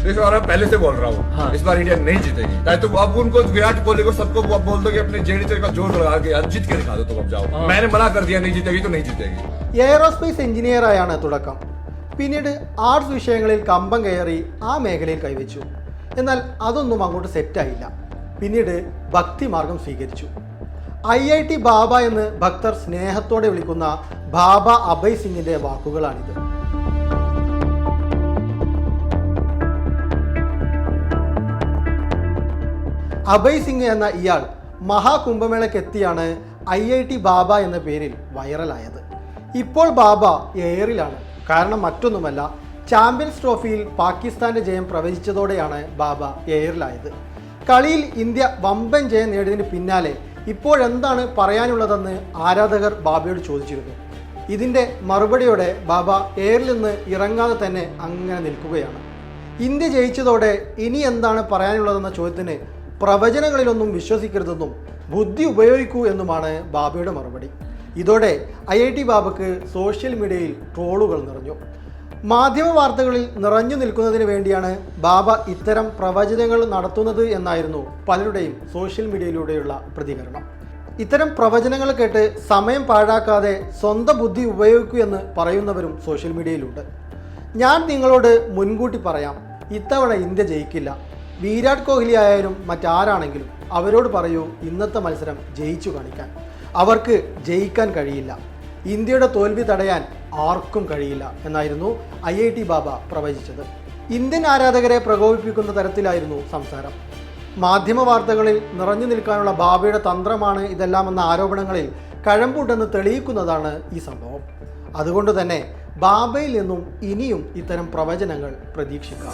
देखो और मैं पहले से बोल रहा हूँ हाँ। इस बार इंडिया नहीं जीतेगी चाहे तुम अब उनको विराट कोहली को सबको अब बोल दो कि अपने जेडी का जोर लगा के यार जीत के दिखा दो तुम अब जाओ हाँ। मैंने मना कर दिया नहीं जीतेगी तो नहीं जीतेगी എയറോസ്പേസ് എഞ്ചിനീയറായാണ് തുടക്കം പിന്നീട് ആർട്സ് വിഷയങ്ങളിൽ കമ്പം കയറി ആ മേഖലയിൽ കൈവച്ചു എന്നാൽ അതൊന്നും അങ്ങോട്ട് സെറ്റായില്ല പിന്നീട് ഭക്തിമാർഗം സ്വീകരിച്ചു ഐ ഐ ടി ബാബ എന്ന് ഭക്തർ സ്നേഹത്തോടെ വിളിക്കുന്ന ബാബ അഭയ് സിംഗിന്റെ വാക്കുകളാണിത് അഭയ് സിംഗ് എന്ന ഇയാൾ മഹാകുംഭമേളയ്ക്ക് എത്തിയാണ് ഐ ഐ ടി ബാബ എന്ന പേരിൽ വൈറലായത്. ഇപ്പോൾ ബാബ എയറിലാണ്. കാരണം മറ്റൊന്നുമല്ല ചാമ്പ്യൻസ് ട്രോഫിയിൽ പാകിസ്ഥാന്റെ ജയം പ്രവചിച്ചതോടെയാണ് ബാബ എയറിലായത്. കളിയിൽ ഇന്ത്യ വമ്പൻ ജയം നേടിയതിന് പിന്നാലെ ഇപ്പോഴെന്താണ് പറയാനുള്ളതെന്ന് ആരാധകർ ബാബയോട് ചോദിച്ചിരുന്നു. ഇതിന്റെ മറുപടിയോടെ ബാബ എയറിൽ നിന്ന് ഇറങ്ങാതെ തന്നെ അങ്ങനെ നിൽക്കുകയാണ്. ഇന്ത്യ ജയിച്ചതോടെ ഇനി എന്താണ് പറയാനുള്ളതെന്ന ചോദ്യത്തിന് പ്രവചനങ്ങളിലൊന്നും വിശ്വസിക്കരുതെന്നും ബുദ്ധി ഉപയോഗിക്കൂ എന്നുമാണ് ബാബയുടെ മറുപടി. ഇതോടെ ഐ ഐ ടി ബാബക്ക് സോഷ്യൽ മീഡിയയിൽ ട്രോളുകൾ നിറഞ്ഞു. മാധ്യമ വാർത്തകളിൽ നിറഞ്ഞു നിൽക്കുന്നതിന് വേണ്ടിയാണ് ബാബ ഇത്തരം പ്രവചനങ്ങൾ നടത്തുന്നത് എന്നായിരുന്നു പലരുടെയും സോഷ്യൽ മീഡിയയിലൂടെയുള്ള പ്രതികരണം. ഇത്തരം പ്രവചനങ്ങൾ കേട്ട് സമയം പാഴാക്കാതെ സ്വന്തം ബുദ്ധി ഉപയോഗിക്കൂ എന്ന് പറയുന്നവരും സോഷ്യൽ മീഡിയയിലുണ്ട് ഞാൻ നിങ്ങളോട് മുൻകൂട്ടി പറയാം ഇത്തവണ ഇന്ത്യ ജയിക്കില്ല. വിരാട് കോഹ്ലി ആയാലും മറ്റാരാണെങ്കിലും അവരോട് പറയൂ ഇന്നത്തെ മത്സരം ജയിച്ചു കാണിക്കാൻ. അവർക്ക് ജയിക്കാൻ കഴിയില്ല. ഇന്ത്യയുടെ തോൽവി തടയാൻ ആർക്കും കഴിയില്ല എന്നായിരുന്നു ഐ ഐ ടി ബാബ പ്രവചിച്ചത്. ഇന്ത്യൻ ആരാധകരെ പ്രകോപിപ്പിക്കുന്ന തരത്തിലായിരുന്നു സംസാരം. മാധ്യമ വാർത്തകളിൽ നിറഞ്ഞു നിൽക്കാനുള്ള ബാബയുടെ തന്ത്രമാണ് ഇതെല്ലാമെന്ന ആരോപണങ്ങളിൽ കഴമ്പുണ്ടെന്ന് തെളിയിക്കുന്നതാണ് ഈ സംഭവം. അതുകൊണ്ട് തന്നെ ബാബയിൽ നിന്നും ഇനിയും ഇത്തരം പ്രവചനങ്ങൾ പ്രതീക്ഷിക്കാം.